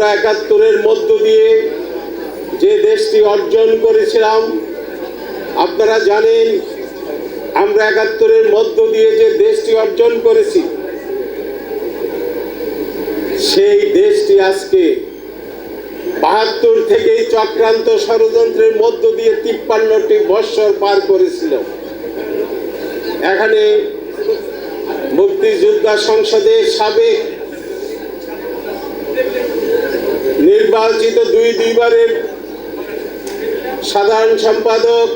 আমরা একাত্তরের মধ্য দিয়ে যে দেশটি অর্জন করেছিলাম, আপনারা জানেন, আমরা একাত্তরের মধ্য দিয়ে যে দেশটি অর্জন করেছি, সেই দেশটি আজকে বাহাত্তর থেকেই চক্রান্ত ষড়যন্ত্রের মধ্য দিয়ে তিপ্পান্নটি বৎসর পার করেছিল। এখানে মুক্তিযোদ্ধা সংসদের সাবেক নির্বাচিত দুই দুইবারের সাধারণ সম্পাদক,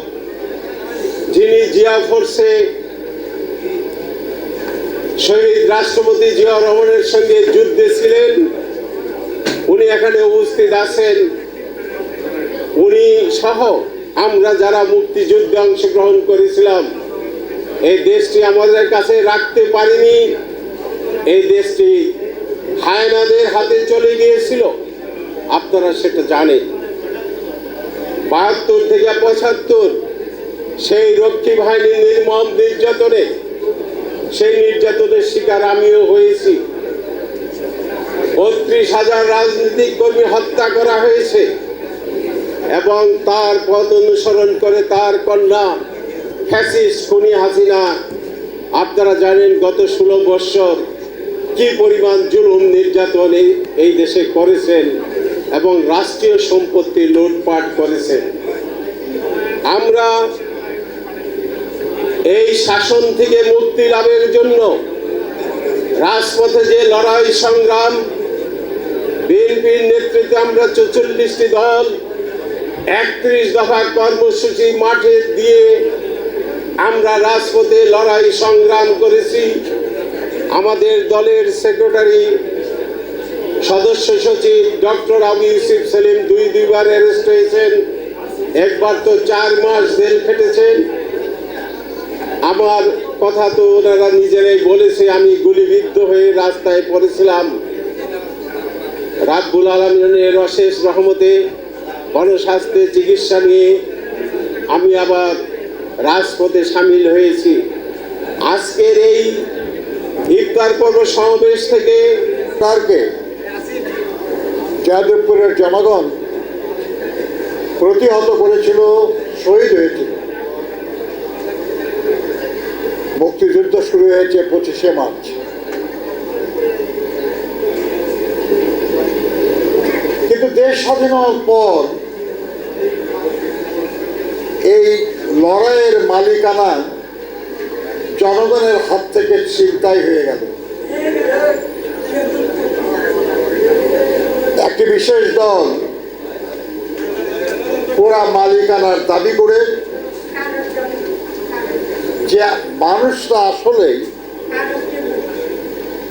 যিনি জিয়া ফোর্সে শহীদ রাষ্ট্রপতি জিয়া রহমানের সঙ্গে যুদ্ধে ছিলেন, উনি এখানে উপস্থিত আছেন। উনি সহ আমরা যারা মুক্তিযুদ্ধে অংশগ্রহণ করেছিলাম, এই দেশটি আমাদের কাছে রাখতে পারিনি। এই দেশটি হায়নাদের হাতে চলে গিয়েছিল। আপনারা সেটা জানেন। বাহাত্তর থেকে পঁচাত্তর, সেই রক্ষী বাহিনীর নির্মম নির্যাতনে, সেই নির্যাতনের শিকার আমিও হয়েছি। বত্রিশ হাজার রাজনৈতিক কর্মী হত্যা করা হয়েছে এবং তার পথ অনুসরণ করে তার কন্যা ফ্যাসিস্ট খুনি হাসিনা। আপনারা জানেন গত ষোলো বৎসর কি পরিমাণ জুলুম নির্যাতন এই দেশে করেছেন। এবং রাষ্ট্রীয় সম্পত্তি লুটপাট করেছেন আমরা এই শাসন থেকে মুক্তি লাভের জন্য রাজপথে যে লড়াই সংগ্রাম, বিএনপির নেতৃত্বে আমরা চৌচল্লিশটি দল, একত্রিশ দফা কর্মসূচি মাঠে দিয়ে আমরা রাজপথে লড়াই সংগ্রাম করেছি। আমাদের দলের সেক্রেটারি সদস্য সচিব ডক্টর আবু ইউসুফ সেলিম দুই দুইবার অ্যারেস্ট হয়েছেন। একবার তো চার মাস জেল খেটেছেন। আমার কথা তো ওনারা নিজেরাই বলেছে, আমি গুলিবিদ্ধ হয়ে রাস্তায় পড়েছিলাম। রাব্বুল আলমিনের অশেষ রহমতে গণস্বাস্থ্যে চিকিৎসা নিয়ে আমি আবার রাজপথে সামিল হয়েছি। আজকের এই ইফতার পর্ব সমাবেশ থেকে সরকারকে যাদবপুরের জনগণ প্রতিহত করেছিল, শহীদ হয়েছিল। মুক্তিযুদ্ধ শুরু হয়েছে পঁচিশে মার্চ। কিন্তু দেশ স্বাধীন হওয়ার পর এই লড়াইয়ের মালিকানা জনগণের হাত থেকে ছিনতাই হয়ে গেল। একটি বিশেষ দল পুরা মালিকানার দাবি করে যে মানুষরা আসলেই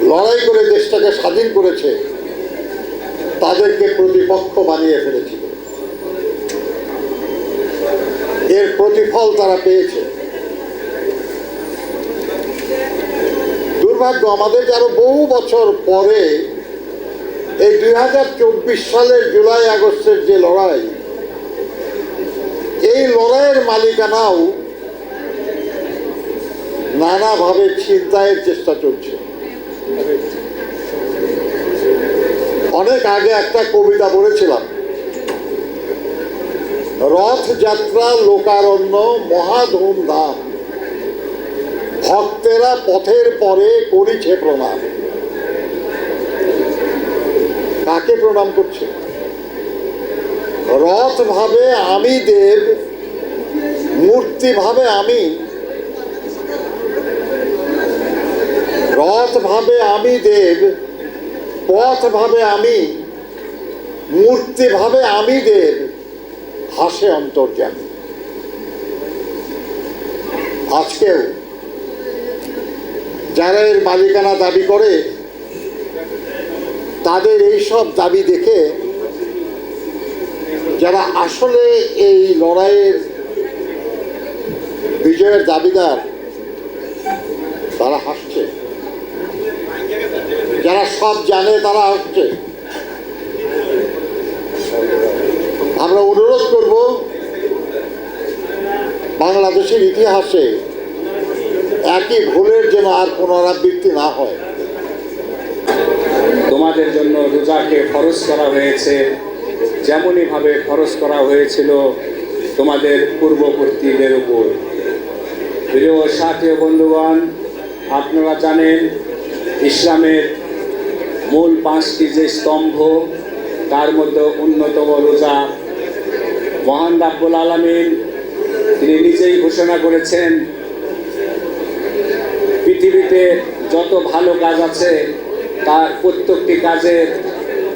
লড়াই করে দেশটাকে স্বাধীন করেছে, তাদেরকে প্রতিপক্ষ বানিয়ে ফেলেছিল। এর প্রতিফল তারা পেয়েছে। দুর্ভাগ্য, আমাদের আরও বহু বছর পরে এই দুই হাজার চব্বিশ সালের জুলাই, আগস্টের যে লড়াই, এই লড়াইয়ের মালিকানাও নানাভাবে ছিনতাইয়ের চেষ্টা চলছে। অনেক আগে একটা কবিতা পড়েছিলাম রথযাত্রা লোকারণ্য মহা ধুমধাম ভক্তেরা পথের পরে করিছে প্রণাম। প্রণাম করছে। রথ ভাবে আমি দেব, মূর্তি ভাবে আমি। রথ ভাবে আমি দেব, পথ ভাবে আমি, মূর্তি ভাবে আমি দেব, হাসে অন্তর্জ্ঞানী। আজকেও যারা এর মালিকানা দাবি করে তাদের এই সব দাবি দেখে যারা আসলে এই লড়াইয়ের বিজয়ের দাবিদার, তারা হাসছে। যারা সব জানে তারা হাসছে। আমরা অনুরোধ করব বাংলাদেশের ইতিহাসে একই ভুলের যেন আর পুনরাবৃত্তি না হয়। তোমাদের জন্য রোজাকে ফরজ করা হয়েছে। যেমনইভাবে ফরজ করা হয়েছিল তোমাদের পূর্ববর্তীদের উপর। প্রিয় সাথী বন্ধুগণ, আপনারা জানেন, ইসলামের মূল পাঁচটি যে স্তম্ভ, তার মধ্যে অন্যতম রোজা মহান রাব্বুল আলমিন। তিনি নিজেই ঘোষণা করেছেন, পৃথিবীতে যত ভালো কাজ আছে তার প্রত্যেকটি কাজের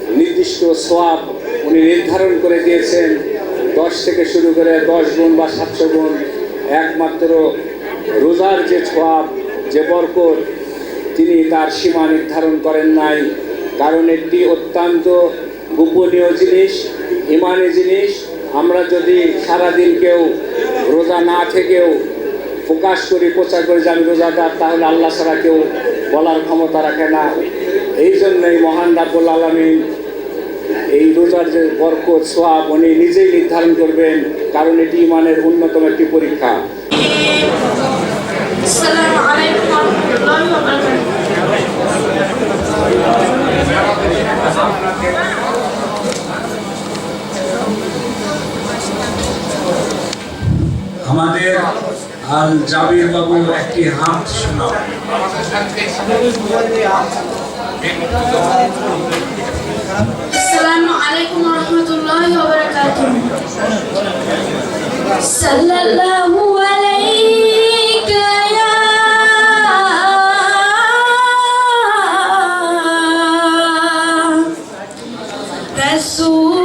নির্দিষ্ট সোয়াব উনি নির্ধারণ করে দিয়েছেন। দশ থেকে শুরু করে দশ গুণ বা সাতশো গুণ, একমাত্র রোজার যে সোয়াব, যে বরকত, তিনি তার সীমা নির্ধারণ করেন নাই। কারণ একটি অত্যন্ত গোপনীয় জিনিস, ইমানি জিনিস। আমরা যদি সারাদিন কেউ রোজা না থেকেও প্রকাশ করি, প্রচার করি যে আমি রোজাদার, তাহলে আল্লাহ ছাড়া কেউ বলার ক্ষমতা রাখে না। এই জন্যই মহান রাবুল আলমিন এই রোজার যে বরকত সোয়াব উনি নিজেই নির্ধারণ করবেন কারণ এটি ইমানের অন্যতম একটি পরীক্ষা। আমাদের আল জাবির বাবু একটি হাত শোনা السلام عليكم ورحمة الله وبركاته. صلى الله عليك يا رسول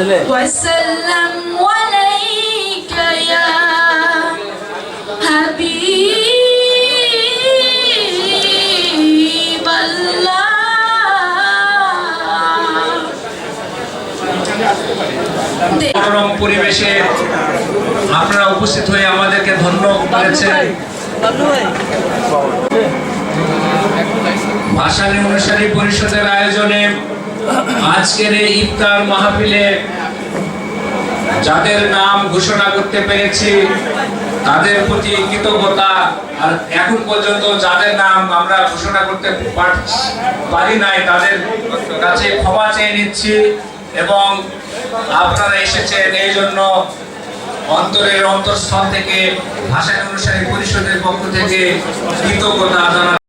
الله. وسلم পরিবেশে আপনারা উপস্থিত হয়ে আমাদেরকে ধন্য করেছেন ভাসানী অনুসারী পরিষদের আয়োজনে আজকের এই ইফতার মাহফিলে যাদের নাম ঘোষণা করতে পেরেছি, তাদের প্রতি কৃতজ্ঞতা, আর এখন পর্যন্ত যাদের নাম আমরা ঘোষণা করতে পারি নাই, তাদের কাছে ক্ষমা চেয়ে নিচ্ছি। এবং আপনারা এসেছেন এই জন্য অন্তরের অন্তঃস্থল থেকে ভাষা অনুসারী পরিষদের পক্ষ থেকে কৃতজ্ঞতা জানাচ্ছি।